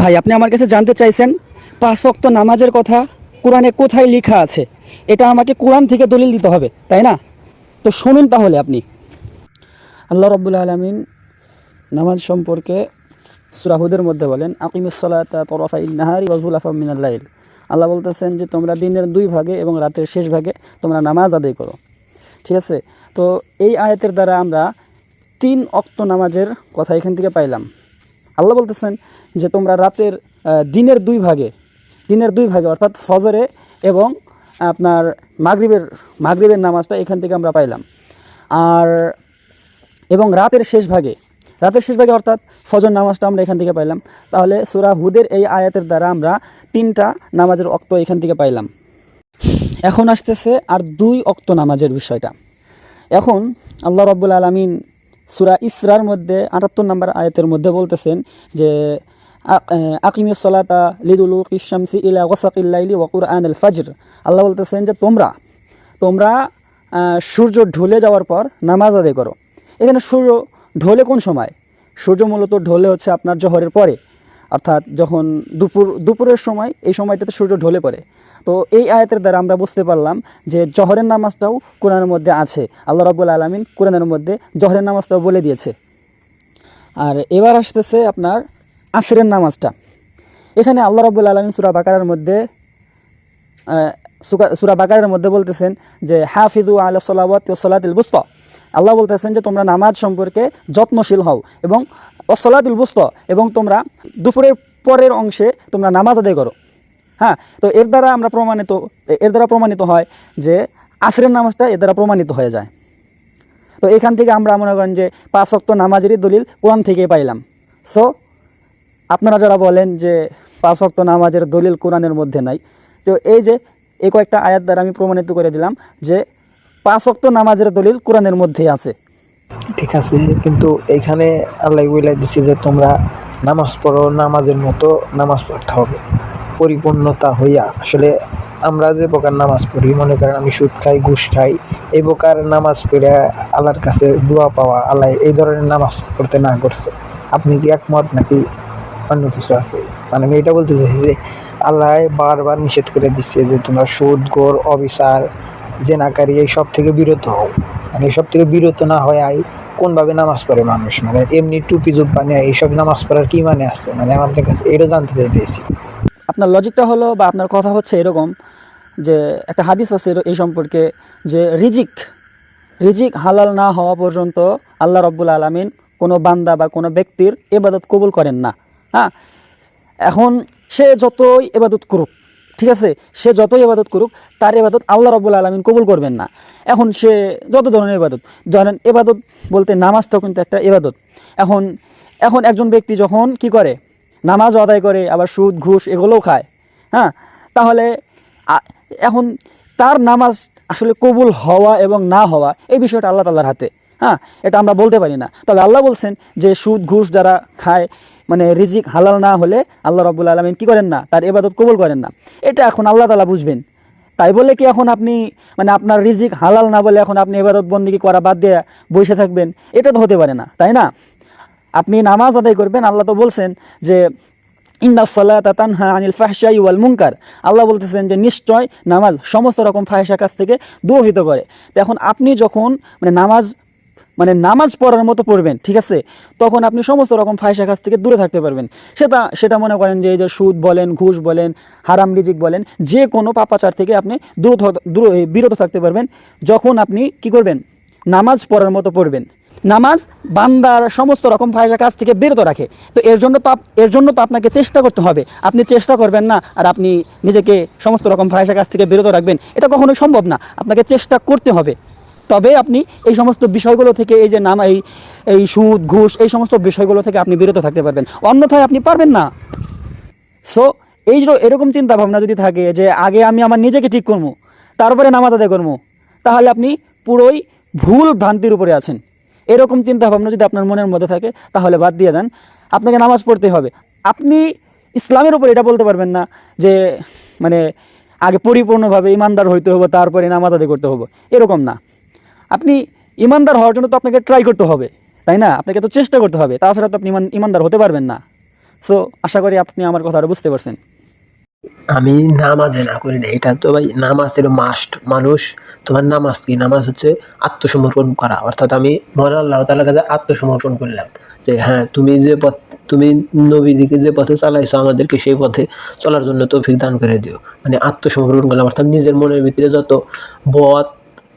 ভাই, আপনি আমার কাছে জানতে চাইছেন, পাঁচ ওয়াক্ত নামাজের কথা কোরআনে কোথায় লেখা আছে? এটা আমাকে কোরআন থেকে দলিল দিতে হবে, তাই না? তো শুনুন তাহলে আপনি। আল্লাহ রব্বুল আলমিন নামাজ সম্পর্কে সুরাহুদের মধ্যে বলেন আকিমুসলাতা আল্লাহ বলতেছেন যে, তোমরা দিনের দুই ভাগে এবং রাতের শেষ ভাগে তোমরা নামাজ আদায় করো। ঠিক আছে? তো এই আয়াতের দ্বারা আমরা তিন অক্ত নামাজের কথা এখান থেকে পাইলাম। আল্লাহ বলতেছেন যে তোমরা রাতের দিনের দুই ভাগে, দিনের দুই ভাগে, অর্থাৎ ফজরে এবং আপনার মাগরিবের মাগরিবের নামাজটা এখান থেকে আমরা পাইলাম। আর এবং রাতের শেষ ভাগে, রাতের শেষ ভাগে অর্থাৎ ফজর নামাজটা আমরা এখান থেকে পাইলাম। তাহলে সুরা হুদের এই আয়াতের দ্বারা আমরা তিনটা নামাজের অক্ত এখান থেকে পাইলাম। এখন আসতেছে আর দুই অক্ত নামাজের বিষয়টা। এখন আল্লাহ রব্বুল আলমিন সুরা ইসরার মধ্যে আটাত্তর নম্বর আয়াতের মধ্যে বলতেছেন যে আকিম সলাতা লিদুল ইসামসি ইলা ওসাকিল্লাইলি ওয়াকুর আন আল ফাজর। আল্লাহ বলতেছেন যে, তোমরা তোমরা সূর্য ঢলে যাওয়ার পর নামাজ আদায় করো। এখানে সূর্য ঢলে কোন সময়? সূর্য মূলত ঢলে হচ্ছে আপনার জহরের পরে। অর্থাৎ যখন দুপুর, দুপুরের সময়, এই সময়টাতে সূর্য ঢলে পড়ে। তো এই আয়াতের দ্বারা আমরা বুঝতে পারলাম যে জহরের নামাজটাও কোরআনের মধ্যে আছে। আল্লাহ রাবুল আলমিন কোরআনের মধ্যে জহরের নামাজটাও বলে দিয়েছে। আর এবার আসতেছে আপনার আসরের নামাজটা। এখানে আল্লাহ রাবুল আলমিন সুরা বাকারের মধ্যে সুরা বাকারের মধ্যে বলতেছেন যে হাফিদু আল্লাহ ও সলাতিল বুস্ত। আল্লাহ বলতেছেন যে, তোমরা নামাজ সম্পর্কে যত্নশীল হও এবং অসলাতুল বুস্ত এবং তোমরা দুপুরের পরের অংশে তোমরা নামাজ আদায় করো। হ্যাঁ তো এর দ্বারা আমরা প্রমাণিত, এর দ্বারা প্রমাণিত হয় যে আসরের নামাজটা এর দ্বারা প্রমাণিত হয়ে যায়। তো এখান থেকে আমরা মনে করেন যে পাঁচ অক্ত নামাজেরই দলিল কোরআন থেকে পাইলাম। সো আপনারা যারা বলেন যে পাঁচ অক্ত নামাজের দলিল কোরআনের মধ্যে নাই, তো এই যে এই কয়েকটা আয়াত দ্বারা আমি প্রমাণিত করে দিলাম যে পাঁচ অক্ত নামাজের দলিল কোরআনের মধ্যেই আছে। ঠিক আছে, কিন্তু এইখানে আল্লাহ বলে যে তোমরা নামাজ পড়ো, নামাজের মতো নামাজ পড়তে হবে। পরিপূর্ণতা হইয়া, আসলে আমরা যে প্রকার নামাজ পড়ি, মনে করেন আমি সুদ খাই, ঘুষ খাই, এই প্রকার নামাজ পড়ে আল্লাহর কাছে দোয়া পাওয়া, আল্লাহ এই ধরনের নামাজ পড়তে না করছে। আপনি কি একমত নাকি অন্য কিছু আছে? মানে আমি এটা বলতে চাইছি যে, আল্লাহ বারবার নিষেধ করে দিচ্ছে যে, তোমরা সুদ গোর অবিচার, জেনাকারী, এই সব থেকে বিরত হও। মানে এইসব থেকে বিরত না হয় কোনভাবে নামাজ পড়ে মানুষ? মানে এমনি টুপি জুব্বা নিয়ে, এইসব নামাজ পড়ার কী মানে আছে? মানে আমি আপনার কাছে এটাও জানতে চাইতেছি। আপনার লজিকটা হলো বা আপনার কথা হচ্ছে এরকম যে একটা হাদিস আছে এই সম্পর্কে যে রিজিক রিজিক হালাল না হওয়া পর্যন্ত আল্লাহ রব্বুল আলমিন কোনো বান্দা বা কোনো ব্যক্তির এবাদত কবুল করেন না। হ্যাঁ? এখন সে যতই এবাদত করুক, ঠিক আছে? সে যতই এবাদত করুক, তার এবাদত আল্লাহ রব্বুল আলমিন কবুল করবেন না। এখন সে যত ধরনের এবাদত ধরেন এবাদত বলতে নামাজটাও কিন্তু একটা এবাদত এখন এখন একজন ব্যক্তি যখন কি করে? নামাজ আদায় করে, আবার সুদ, ঘুষ এগুলোও খায়। হ্যাঁ? তাহলে এখন তার নামাজ আসলে কবুল হওয়া এবং না হওয়া, এই বিষয়টা আল্লাহ তাল্লাহর হাতে। হ্যাঁ? এটা আমরা বলতে পারি না। তবে আল্লাহ বলছেন যে, সুদ, ঘুষ যারা খায় মানে রিজিক হালাল না হলে আল্লাহ রব্বুল আলমিন কী করেন না? তার এবাদত কবুল করেন না। এটা এখন আল্লাহ তালা বুঝবেন। তাই বলে কি এখন আপনি মানে আপনার রিজিক হালাল না বলে এখন আপনি এবাদত বন্দিকে করা বাদ দিয়ে বসে থাকবেন? এটা তো হতে পারে না, তাই না? আপনি নামাজ আদায় করবেন, আল্লাহ তো বলছেন যে, ইন্না সলাতা তানহা আনিল ফাহশাই ওয়াল মুনকার। আল্লাহ বলতেছেন যে, নিশ্চয় নামাজ সমস্ত রকম ফাহেসা কাছ থেকে দূরহিত করে। তো এখন আপনি যখন মানে নামাজ মানে নামাজ পড়ার মতো পড়বেন, ঠিক আছে? তখন আপনি সমস্ত রকম ফাহেসা কাছ থেকে দূরে থাকতে পারবেন। সেটা সেটা মনে করেন যে, এই যে সুদ বলেন, ঘুষ বলেন, হারাম রিজিক বলেন, যে কোনো পাপাচার থেকে আপনি দূর দূর বিরত থাকতে পারবেন। যখন আপনি কি করবেন? নামাজ পড়ার মতো পড়বেন। নামাজ, বান্দার সমস্ত রকম ফায়সা কাজ থেকে বিরত রাখে। তো এর জন্য তো এর জন্য তো আপনাকে চেষ্টা করতে হবে। আপনি চেষ্টা করবেন না, আর আপনি নিজেকে সমস্ত রকম ফায়সা কাজ থেকে বিরত রাখবেন। এটা কখনোই সম্ভব না। আপনাকে চেষ্টা করতে হবে। তবে আপনি এই সমস্ত বিষয়গুলো থেকে এই যে নাম এই এই সুদ, ঘুষ, এই সমস্ত বিষয়গুলো থেকে আপনি বিরত থাকতে পারবেন। অন্যথায় আপনি পারবেন না। সো এই যে এরকম চিন্তা ভাবনা যদি থাকে যে আগে আমি আমার নিজেকে ঠিক করব, তারপরে নামাজ আদায় করব, তাহলে আপনি পুরোই ভুল ভ্রান্তির উপরে আছেন। এরকম চিন্তা ভাবনা যদি আপনার মনের মধ্যে থাকে, তাহলে বাদ দিয়ে দেন। আপনাকে নামাজ পড়তে হবে। আপনি ইসলামের উপর এটা বলতে পারবেন না যে মানে আগে পরিপূর্ণভাবে ইমানদার হইতে হবে, তারপরে নামাজ আদায় করতে হবে। এরকম না। আপনি ইমানদার হওয়ার জন্য তো আপনাকে ট্রাই করতে হবে, তাই না? আপনাকে তো চেষ্টা করতে হবে। তাছাড়া তো আপনি ইমান, ইমানদার হতে পারবেন না। সো আশা করি আপনি আমার কথাটা বুঝতে পারছেন। আমি নামাজে না করি না, এটা তো ভাই নামাজ এর মাস্ট মানুষ, তোমার নামাজ কি? নামাজ হচ্ছে আত্মসমর্পণ করা। অর্থাৎ আমি মহান আল্লাহ তালার কাছে আত্মসমর্পণ করলাম যে হ্যাঁ তুমি যে পথ, তুমি নবীদিকে যে পথে চালাইছো, আমাদেরকে সেই পথে চলার জন্য তৌফিক দান করে দিও। মানে আত্মসমর্পণ করলাম। অর্থাৎ নিজের মনের ভিতরে যত বধ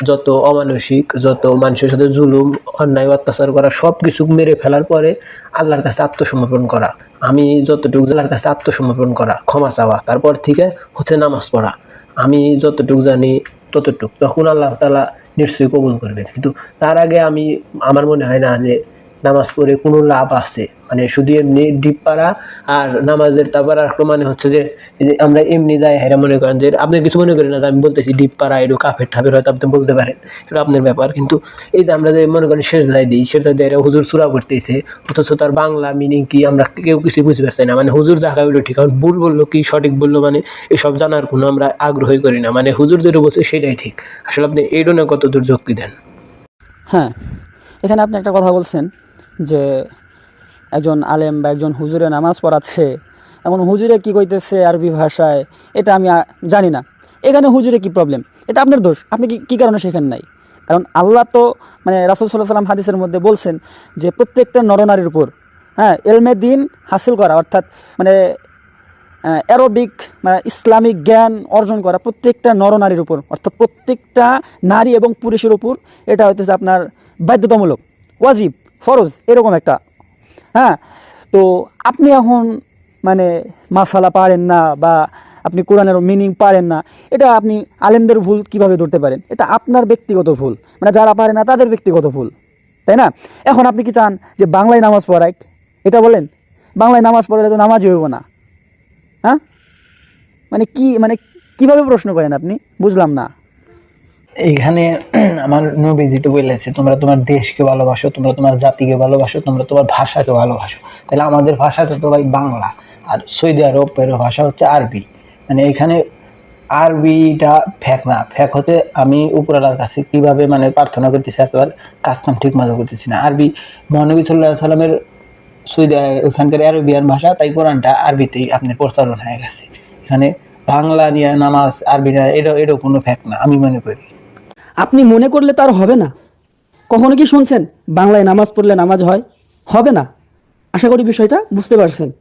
যত অমানসিক, যত মানুষের সাথে জুলুম, অন্যায়, অত্যাচার করা সব কিছু মেরে ফেলার পরে আল্লাহর কাছে আত্মসমর্পণ করা। আমি যতটুকু আল্লাহর কাছে আত্মসমর্পণ করা, ক্ষমা চাওয়া, তারপর থেকে হচ্ছে নামাজ পড়া। আমি যতটুকু জানি ততটুক। তখন আল্লাহ তালা নিশ্চয়ই কবুল করবেন। কিন্তু তার আগে আমি, আমার মনে হয় না যে নামাজ পড়ে কোনো লাভ আছে। মানে শুধু এমনি ডিপ পাড়া আর নামাজের তারপর আর মানে হচ্ছে যে আমরা এমনি যাই হেরা মনে করেন যে, আপনি কিছু মনে করেন না যে আমি বলতেছি ডিপ পাড়া একটু কাফের ঠাফের হয়তো আপনি বলতে পারেন এটা আপনার ব্যাপার। কিন্তু এই যে আমরা যে মনে করেন শেষ দায় দিই সেটা দিয়ে হুজুর সুরা করতেছে অথচ তার বাংলা মিনিং কি আমরা কেউ কিছু বুঝতে পারছি না। মানে হুজুর দেখা হইল ঠিক, কারণ ভুল বলল কি, সঠিক বলল মানে এসব জানার কোনো আমরা আগ্রহই করি না। মানে হুজুর যেটা বলছে সেটাই ঠিক। আসলে আপনি এই ডোনে কত দূর যুক্তি দেন? হ্যাঁ এখানে আপনি একটা কথা বলছেন। যে একজন আলেম বা একজন হুজুরে নামাজ পড়াচ্ছে, এমন হুজুরে কি কইতেছে আরবি ভাষায়, এটা আমি জানি না। এখানে হুজুরে কি প্রবলেম এটা আপনার দোষ। আপনি কি, কী কারণে সেখানে নাই? কারণ আল্লাহ তো মানে রাসুল সাল্লাহ সাল্লাম হাদিসের মধ্যে বলছেন যে প্রত্যেকটা নরনারীর উপর হ্যাঁ এলমে দিন হাসিল করা, অর্থাৎ মানে অ্যারোবিক মানে ইসলামিক জ্ঞান অর্জন করা প্রত্যেকটা নরনারীর উপর, অর্থাৎ প্রত্যেকটা নারী এবং পুরুষের উপর, এটা হইতেছে আপনার বাধ্যতামূলক, ওয়াজিব। ফরজ, এরকম একটা। হ্যাঁ? তো আপনি এখন মানে মাসালা পারেন না বা আপনি কোরআনের মিনিং পারেন না, এটা আপনি আলেমদের ভুল কীভাবে ধরতে পারেন? এটা আপনার ব্যক্তিগত ভুল। মানে যারা পারে না, তাদের ব্যক্তিগত ভুল। তাই না? এখন আপনি কি চান যে বাংলায় নামাজ পড়াই এটা বলেন। বাংলায় নামাজ পড়ালে তো নামাজই হইব না। হ্যাঁ? মানে কি মানে কীভাবে প্রশ্ন করেন আপনি? বুঝলাম না। এইখানে আমার নবী যেটা বলেছে, তোমরা তোমার দেশকে ভালোবাসো, তোমরা তোমার জাতিকে ভালোবাসো, তোমরা তোমার ভাষাকে ভালোবাসো। তাহলে আমাদের ভাষাটা তো ভাই বাংলা, আর সৌদি আরবের ভাষা হচ্ছে আরবি। মানে এখানে আরবিটা ফ্যাক না ফ্যাক হতে আমি উপরালার কাছে কীভাবে মানে প্রার্থনা করতেছি আর তোমার কাজ কাম ঠিক মতো করতেছি না। আরবি মহানবী সাল্লাহ সাল্লামের সৌদি, ওখানকার আরবিয়ান ভাষা, তাই কোরআনটা আরবিতেই আপনার প্রচলন হয়ে গেছে। এখানে বাংলা নিয়ে নামাজ, আরবি এটা এটা কোনো ফ্যাক না, আমি মনে করি। আপনি মনে করলে তার হবে না। কখনো কি শুনছেন? বাংলায় নামাজ পড়লে নামাজ হয়? হবে না। আশা করি বিষয়টা বুঝতে পারছেন।